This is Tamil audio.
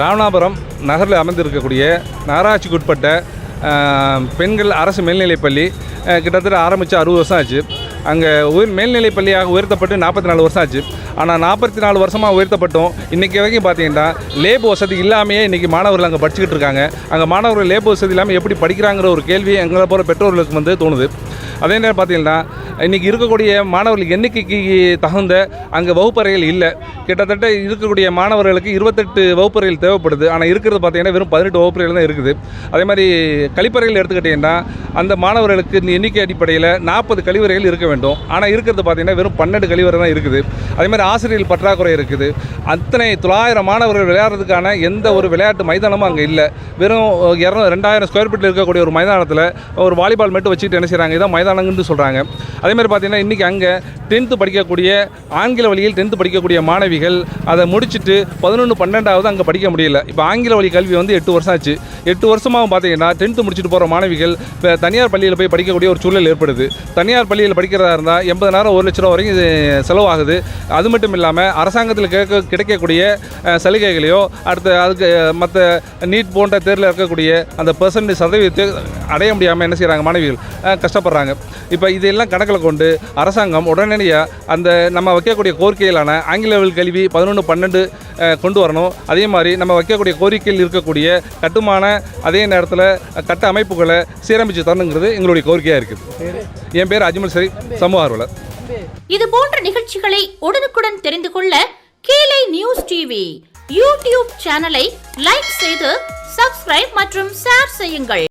ராமநாதபுரம் நகரில் அமைந்திருக்கக்கூடிய நகராட்சிக்கு உட்பட்ட பெண்கள் அரசு மேல்நிலைப்பள்ளி கிட்டத்தட்ட ஆரம்பித்து அறுபது வருஷம் ஆச்சு. அங்கே உயர் மேல்நிலைப்பள்ளியாக உயர்த்தப்பட்டு நாற்பத்தி நாலு வருஷம் ஆச்சு. ஆனால் நாற்பத்தி நாலு வருஷமாக உயர்த்தப்பட்டோம். இன்றைக்கி வரைக்கும் பார்த்தீங்கன்னா லேப் வசதி இல்லாமையே இன்றைக்கி மாணவர்கள் அங்கே படிச்சுக்கிட்டு இருக்காங்க. அங்கே மாணவர்கள் லேப் வசதி இல்லாமல் எப்படி படிக்கிறாங்கிற ஒரு கேள்வி எங்களை போகிற பெற்றோர்களுக்கு வந்து தோணுது. அதே நேரம் பார்த்தீங்கன்னா இன்றைக்கி இருக்கக்கூடிய மாணவர்கள் எண்ணிக்கைக்கு தகுந்த அங்கே வகுப்பறைகள் இல்லை. கிட்டத்தட்ட இருக்கக்கூடிய மாணவர்களுக்கு இருபத்தெட்டு வகுப்பறைகள் தேவைப்படுது. ஆனால் இருக்கிறது பார்த்தீங்கன்னா வெறும் பதினெட்டு வகுப்பறைகள் தான் இருக்குது. அதே மாதிரி கழிப்பறைகள் எடுத்துக்கிட்டிங்கன்னா அந்த மாணவர்களுக்கு எண்ணிக்கை அடிப்படையில் நாற்பது கழிவறைகள் இருக்க வேண்டும். ஆனால் இருக்கிறது பார்த்தீங்கன்னா வெறும் பன்னெண்டு கழிவறை தான் இருக்குது. அதே மாதிரி ஆசிரியர்கள் பற்றாக்குறை இருக்குது. அத்தனை தொள்ளாயிரம் மாணவர்கள் விளையாடுறதுக்கான எந்த ஒரு விளையாட்டு மைதானமும் அங்கே இல்லை. வெறும் இரநூ ரெண்டாயிரம் ஸ்கொயர் ஃபீட்டில் இருக்கக்கூடிய ஒரு மைதானத்தில் ஒரு வாலிபால் மட்டும் வச்சுக்கிட்டு என்ன செய்கிறாங்க இதான் மைதானங்கன்னு சொல்கிறாங்க அதே மாதிரி பார்த்தீங்கன்னா இன்றைக்கி அங்கே டென்த்து படிக்கக்கூடிய ஆங்கில வழியில் டென்த்து படிக்கக்கூடிய மாணவிகள் அதை முடிச்சுட்டு பதினொன்று பன்னெண்டாவது அங்கே படிக்க முடியல. இப்போ ஆங்கில வழி கல்வி வந்து எட்டு வருஷம் ஆச்சு. எட்டு வருஷமாக பார்த்தீங்கன்னா டென்த்து முடிச்சுட்டு போகிற மாணவிகள் இப்போ தனியார் பள்ளியில் போய் படிக்கக்கூடிய ஒரு சூழல் ஏற்படுது. தனியார் பள்ளியில் படிக்கிறதா இருந்தால் எண்பதாயிரம் ஒரு லட்ச ரூபா வரைக்கும் இது செலவாகுது. அது மட்டும் இல்லாமல் அரசாங்கத்தில் கேட்க கிடைக்கக்கூடிய சலுகைகளையோ அடுத்து அதுக்கு மற்ற நீட் போன்ற தேர்வில் இருக்கக்கூடிய அந்த பெர்சன்டேஜ் சதவீதத்தை அடைய முடியாமல் என்ன செய்கிறாங்க மாணவிகள்? கஷ்டப்படுறாங்க. இப்போ இதெல்லாம் கணக்கில் கொண்டு அரசாங்கம் உடனடியாக அந்த நம்ம வைக்கக்கூடிய கோரிக்கைகளான ஆங்கில வழி கல்வி பதினொன்று பன்னெண்டு கொண்டு வரணும். அதே மாதிரி நம்ம வைக்கக்கூடிய கோரிக்கையில் இருக்கக்கூடிய கட்டுமான அதே நேரத்தில் கட்ட அமைப்புகளை சீரமைச்சு தரணுங்கிறது எங்களுடைய கோரிக்கையாக இருக்குது. என் பேர் அஜ்மல் சரி சமூக ஆர்வலர். இது போன்ற நிகழ்ச்சிகளை உடனுக்குடன் தெரிந்து கொள்ள கீழே நியூஸ் டிவி யூடியூப் சேனலை லைக் செய்து சப்ஸ்கிரைப் மற்றும் ஷேர் செய்யுங்கள்.